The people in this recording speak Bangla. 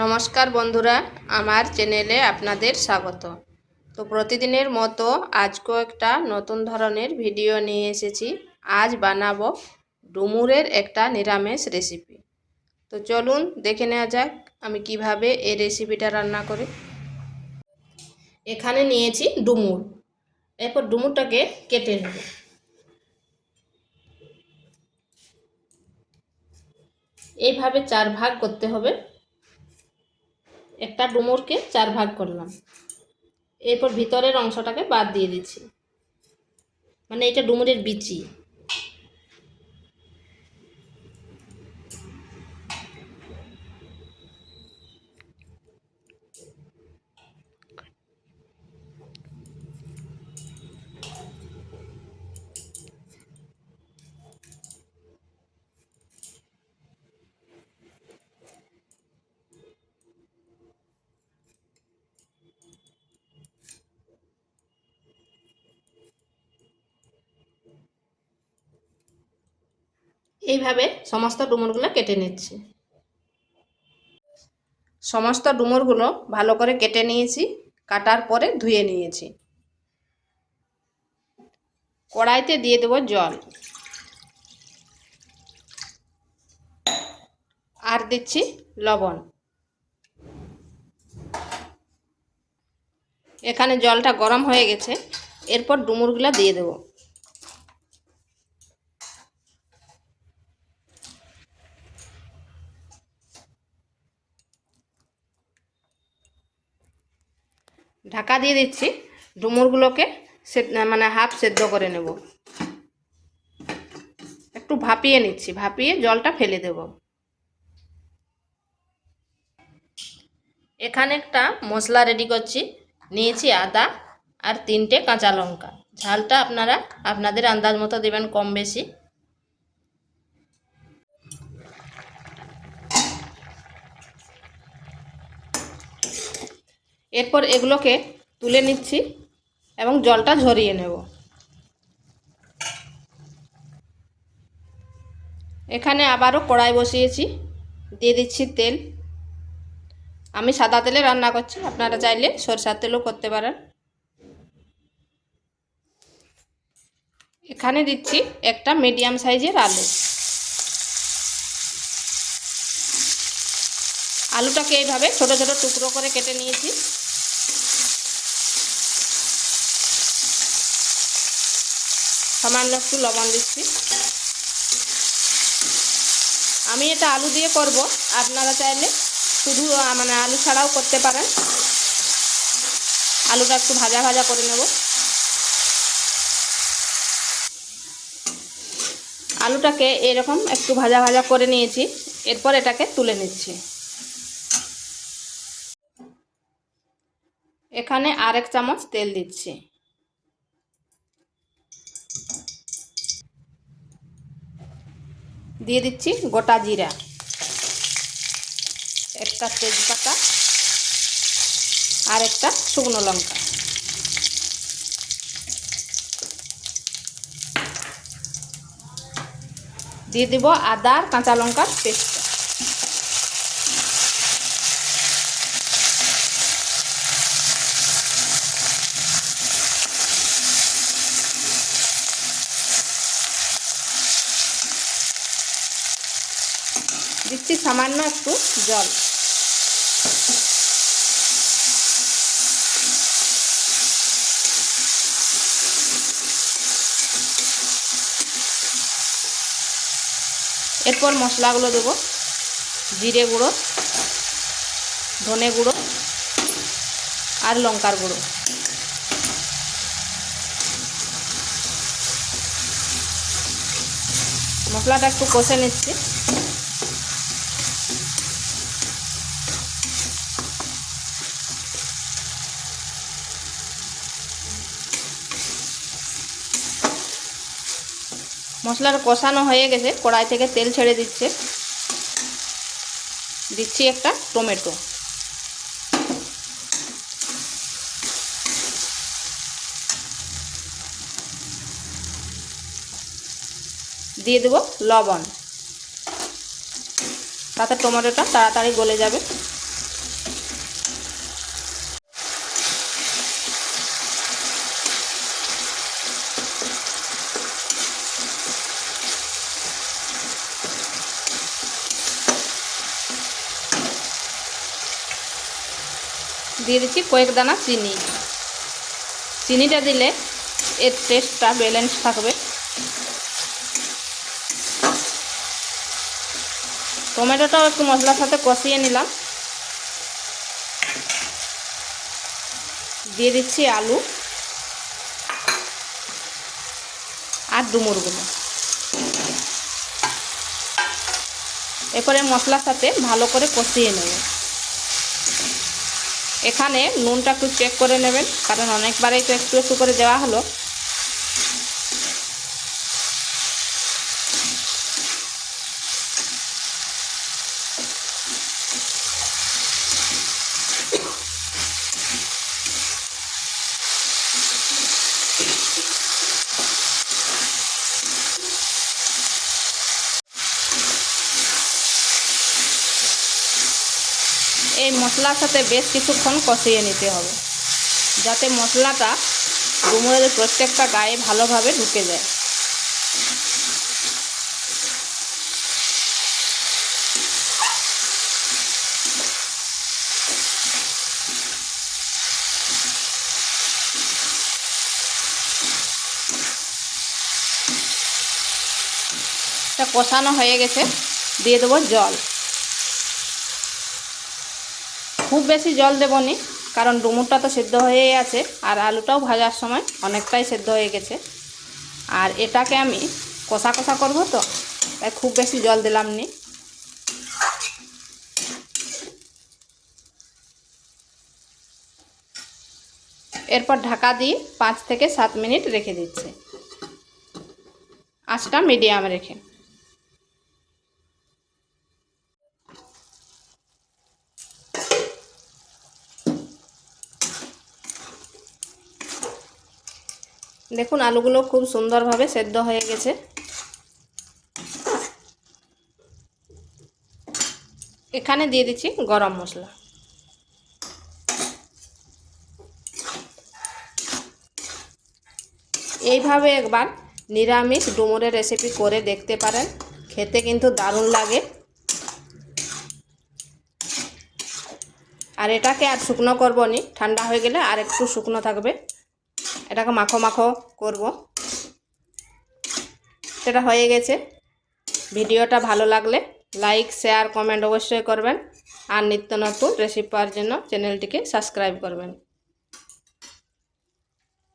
নমস্কার বন্ধুরা, আমার চ্যানেলে আপনাদের স্বাগত। তো প্রতিদিনের মতো আজকেও একটা নতুন ধরনের ভিডিও নিয়ে এসেছি। আজ বানাবো ডুমুরের একটা নিরামিষ রেসিপি। তো চলুন দেখে নেওয়া যাক আমি কীভাবে এই রেসিপিটা রান্না করি। এখানে নিয়েছি ডুমুর। এরপর ডুমুরটাকে কেটে নেব। এইভাবে চার ভাগ করতে হবে। একটা ডুমুরকে চার ভাগ করলাম। এরপর ভিতরের অংশটাকে বাদ দিয়ে দিচ্ছি। মানে এটা ডুমুরের বিচি। এইভাবে সমস্ত ডুমুরগুলো কেটে নিচ্ছি। সমস্ত ডুমুরগুলো ভালো করে কেটে নিয়েছি, কাটার পরে ধুয়ে নিয়েছি। কড়াইতে দিয়ে দেবো জল। আর দিচ্ছি লবণ। এখানে জলটা গরম হয়ে গেছে, এরপর ডুমুরগুলো দিয়ে দেবো। ঢাকা দিয়ে দিচ্ছি। ডুমুরগুলোকে সে মানে হাফ সেদ্ধ করে নেব। একটু ভাপিয়ে নিচ্ছি, ভাপিয়ে জলটা ফেলে দেব। এখানে একটা মশলা রেডি করছি। নিয়েছি আদা আর তিনটে কাঁচা লঙ্কা। ঝালটা আপনারা, আপনাদের আন্দাজ মতো দেবেন কম বেশি। এরপর এগুলোকে তুলে নিচ্ছি এবং জলটা ঝরিয়ে নেব। এখানে আবারও কড়াই বসিয়েছি, দিয়ে দিচ্ছি তেল। আমি সাদা তেলে রান্না করছি, আপনারা চাইলে সরষার তেলও করতে পারেন। এখানে দিচ্ছি একটা মিডিয়াম সাইজের আলু। আলুটাকে এইভাবে ছোট ছোট টুকরো করে কেটে নিয়েছি। সামান্য একটু লবণ দিচ্ছি। আমি এটা আলু দিয়ে করব। আপনারা চাইলে শুধু মানে আলু ছাড়াও করতে পারেন। আলুটা একটু ভাজা ভাজা করে নেব। আলুটাকে এরকম একটু ভাজা ভাজা করে নিয়েছি। এরপর এটাকে তুলে নিচ্ছি। এখানে আরেক চামচ তেল দিচ্ছি। দিয়ে দিচ্ছি গোটা জিরা। একটা তেজপাতা আর একটা শুকনো লঙ্কা। দিয়ে দিব আদা আর কাঁচা লঙ্কার পেস্টটা দিচ্ছি সামান্য একটু জল। এরপর মশলাগুলো দেবো। জিরে গুঁড়ো, ধনে গুঁড়ো আর লঙ্কার গুঁড়ো। মশলাটা একটু কষে নিচ্ছি। মশলাটা কষানো হয়ে গেছে, কড়াই থেকে তেল ছেড়ে দিচ্ছে। দিচ্ছি একটা টমেটো। দিয়ে দেবো লবণ। তাতে টমেটোটা তাড়াতাড়ি গলে যাবে। দিয়ে দিচ্ছি কয়েক দানা চিনি। চিনিটা দিলে এর টেস্টটা ব্যালেন্স থাকবে। টমেটোটাও একটু মশলার সাথে কষিয়ে নিলাম। দিয়ে দিচ্ছি আলু আর ডুমুরগুলো এরপরে মশলার সাথে ভালো করে কষিয়ে নেব। এখানে নুনটা একটু চেক করে নেবেন কারণ অনেকবারই তো একটু একটু করে দেওয়া হলো। এই মশলার সাথে বেশ কিছুক্ষণ কষিয়ে নিতে হবে। যাতে মশলাটা ডুমুরের প্রত্যেকটা গায়ে ভালোভাবে ঢুকে যায়। কষানো হয়ে গেছে। দিয়ে দেবো জল। খুব বেশি জল দেবো নি, কারণ ডুমুরটা তো সেদ্ধ হয়েই আছে, আর আলুটাও ভাজার সময় অনেকটাই সেদ্ধ হয়ে গেছে। আর এটাকে আমি কষা কষা করব তো, তাই খুব বেশি জল দিলাম নি। এরপর ঢাকা দিয়ে পাঁচ থেকে সাত মিনিট রেখে দিচ্ছে। আঁচটা মিডিয়াম রেখে। দেখুন আলুগুলো খুব সুন্দরভাবে সেদ্ধ হয়ে গেছে। এখানে দিয়ে দিচ্ছি গরম মশলা। এইভাবে একবার নিরামিষ ডুমুরের রেসিপি করে দেখতে পারেন, খেতে কিন্তু দারুণ লাগে। আর এটাকে আর শুকনো করব নি, ঠান্ডা হয়ে গেলে আর একটু শুকনো থাকবে। এটাকে মাখো মাখো করব। সেটা হয়ে গেছে। ভিডিওটা ভালো লাগলে লাইক, শেয়ার, কমেন্ট অবশ্যই করবেন। আর নিত্য নতুন রেসিপি পাওয়ার জন্য চ্যানেলটিকে সাবস্ক্রাইব করবেন।